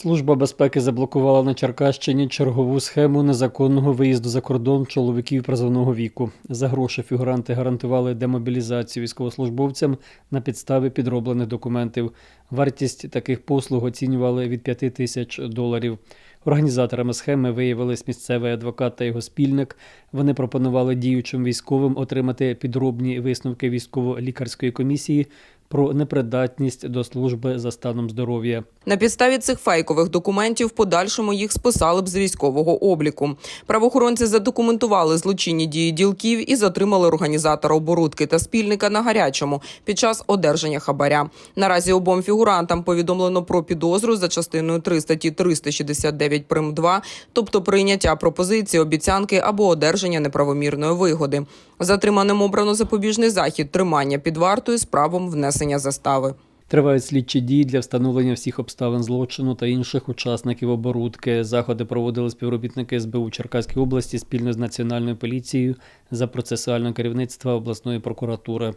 Служба безпеки заблокувала на Черкащині чергову схему незаконного виїзду за кордон чоловіків призовного віку. За гроші фігуранти гарантували демобілізацію військовослужбовцям на підставі підроблених документів. Вартість таких послуг оцінювали від 5 тисяч доларів. Організаторами схеми виявились місцевий адвокат та його спільник. Вони пропонували діючим військовим отримати підробні висновки військово-лікарської комісії про непридатність до служби за станом здоров'я. На підставі цих фейкових документів в подальшому їх списали б з військового обліку. Правоохоронці задокументували злочинні дії ділків і затримали організатора оборудки та спільника на гарячому під час одержання хабаря. Наразі обом фігурантам повідомлено про підозру за частиною 3 статті 369 прим 2, тобто прийняття пропозиції, обіцянки або одержання неправомірної вигоди. Затриманим обрано запобіжний захід тримання під вартою з правом внесення застави. Тривають слідчі дії для встановлення всіх обставин злочину та інших учасників оборудки. Заходи проводили співробітники СБУ Черкаської області спільно з національною поліцією за процесуального керівництва обласної прокуратури.